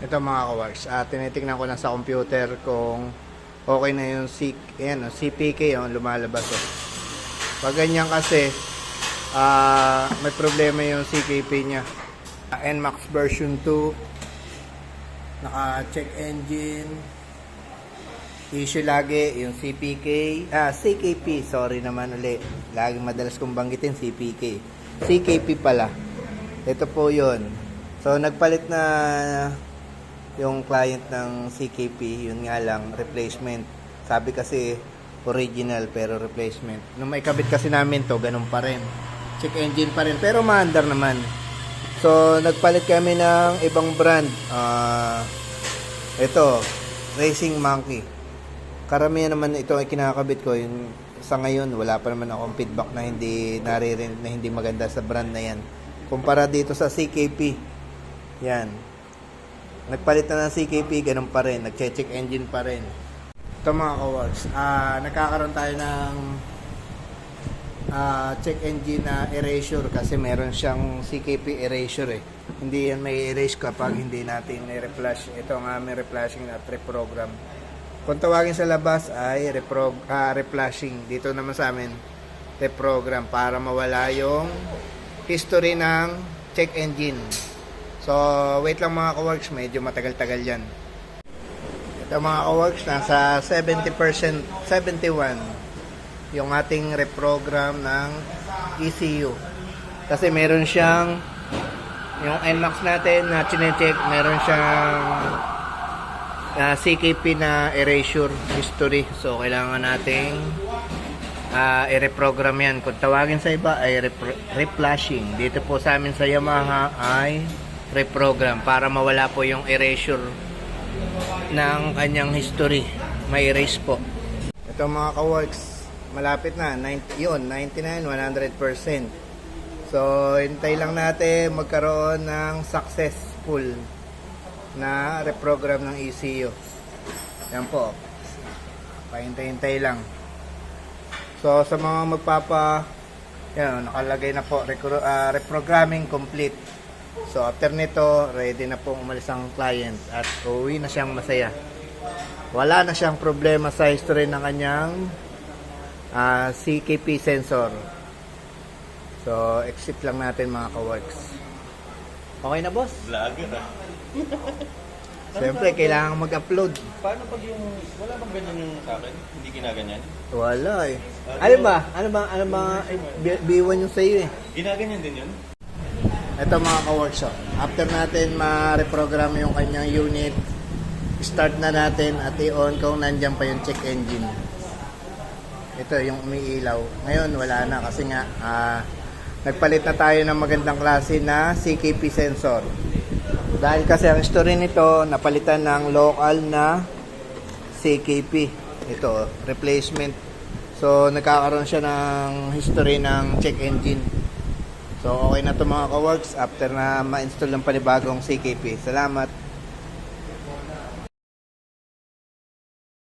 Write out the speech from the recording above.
Ito mga kaworks, ah, tinitingnan ko lang sa computer kung okay na yung C, ayan, oh, CPK yung lumalabas. Oh. Pag ganyan kasi, ah, may problema yung CKP niya. Ah, NMAX version 2, naka-check engine, issue lagi yung CPK, ah, CKP, sorry naman ulit. Lagi madalas kong banggitin CPK. CKP pala. Ito po yun. So, nagpalit na yung client ng CKP, yun nga lang, replacement. Sabi kasi original pero replacement. Nung may kabit kasi namin to, ganun pa rin. Check engine pa rin, pero maandar naman. So, nagpalit kami ng ibang brand. Ah, ito, Racing Monkey. Karamihan naman ito ay kinakabit ko. Yung, sa ngayon, wala pa naman akong feedback na hindi naririnig na hindi maganda sa brand na yan. Kumpara dito sa CKP. Yan. Nagpalit na ng CKP, ganun pa rin. Nag-check engine pa rin. Ito mga kaworks, ah nagkakaroon tayo ng ah, check engine na erasure kasi meron siyang CKP erasure eh. Hindi yan may erase kapag hindi natin i-reflash. Ito ang aming reflashing at reprogram. Kung tawagin sa labas ay repro, ah, reflashing. Dito naman sa amin, reprogram para mawala yung history ng check engine. So, wait lang mga kaworks, medyo matagal-tagal yan. Ito mga kaworks, nasa 70%, 71 yung ating reprogram ng ECU. Kasi meron siyang yung NMAX natin na chinecheck, meron siyang ah, CKP na erasure history. So, kailangan nating ah, i-reprogram yan. Kung tawagin sa iba ay repro- reflashing. Dito po sa amin sa Yamaha ay reprogram para mawala po yung erasure ng kanyang history. May erase po. Ito mga ka-works, malapit na. 90, yun, 99, 100%. So, hintay lang natin magkaroon ng successful na reprogram ng ECU. Yan po. Pahintay-hintay lang. So, sa mga magpapa, yan, nakalagay na po, recro- ah, reprogramming complete. So, after nito, ready na po umalis ang client at uwi na siyang masaya. Wala na siyang problema sa history ng kanyang ah, CKP sensor. So, exit lang natin mga ka-works. Okay na, boss? Vlogger ah. Siyempre, kailangan mag-upload. Paano pag yung, wala bang ganyan yung sa akin? Hindi ginaganyan? Wala eh. Ano ba? Ano ba? Ano ba? eh, B- B1 yung sa'yo eh. Ginaganyan din yun? Ito mga ka-workshop. After natin ma-reprogram yung kanyang unit, start na natin at i-on kung nandyan pa yung check engine. Ito yung umiilaw. Ngayon wala na kasi nga ah, nagpalit na tayo ng magandang klase na CKP sensor. Dahil kasi ang story nito, napalitan ng local na CKP. Ito, replacement. So, nagkakaroon siya ng history ng check engine. So, okay na to mga ka-works after na ma-install ng panibagong CKP. Salamat!